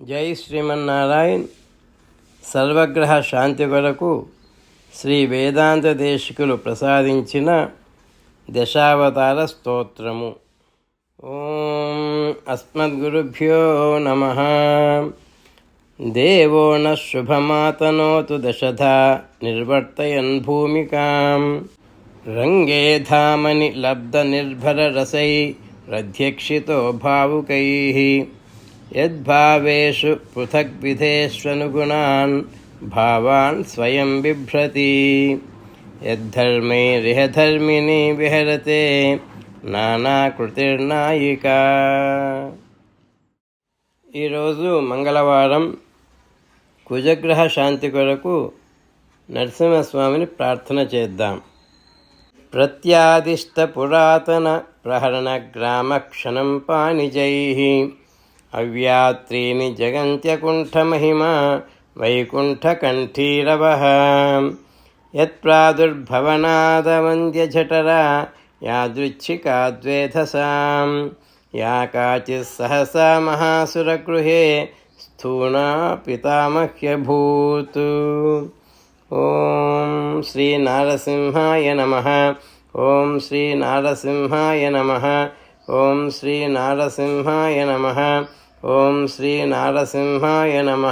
జై శ్రీమన్నారాయణ్. సర్వగ్రహ శాంతి కొరకు శ్రీ వేదాంత దేశికులు ప్రసాదించిన దశావతార స్తోత్రము. ఓం అస్మద్గురుభ్యో నమ. దేవో న శుభమాతనోతు దశధ నిర్వర్తయన్ భూమికాం. రంగే ధామని లబ్ధనిర్భరరసై రధ్యక్షితో భావుకై. యద్భావేషు పృథగ్విధేష్వనుగుణాన్ భావాన్ స్వయం బిభ్రతి. యద్ధర్మైరిహధర్మిణి విహరతే నానాకృతిర్నాయిక ఈరోజు మంగళవారం కుజగ్రహ శాంతి కొరకు నరసింహస్వామిని ప్రార్థన చేద్దాం. ప్రత్యాదిష్ట పురాతన ప్రహరణ గ్రామ క్షణం పానిజై అవ్యాత్రీని జగంత్యకుంఠమహిమా వైకుంఠకంఠీరవ యత్ప్రాదుర్భవనాదవంద్యజఠరా యాదృచ్ఛికాద్వేధసాం యా కాచిత్ సహసా మహాసురగృహే స్థూణా పితామహ్యభూత్ ఓం శ్రీ నారసింహాయ నమ ఓం శ్రీ నారసింహాయ నమ ఓం శ్రీ నారసింహాయ నమ. ఓం శ్రీ నారసింహాయ నమ.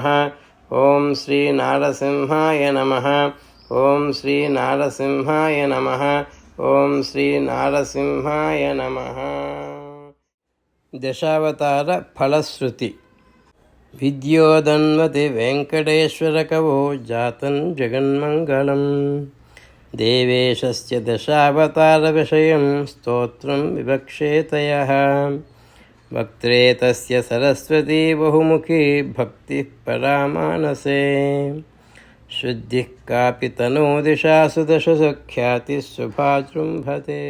ఓం శ్రీ నారసింహాయ నమ. ఓం శ్రీ నారసింహాయ నమ. ఓం శ్రీ నారసింహాయ నమ. దశావతార ఫలశ్రుతి. విద్యోదన్వతి వెంకటేశ్వరకవో జాతం జగన్మంగళం. देवेशस्य दशावतारविषयं स्तोत्रं विवक्षेतयः वक्त्रे तस्य सरस्वती बहुमुखी भक्तिः परामानसे। शुद्धिः कापि तनोदिशासु दशसु ख्यातिः शुभाजृम्भते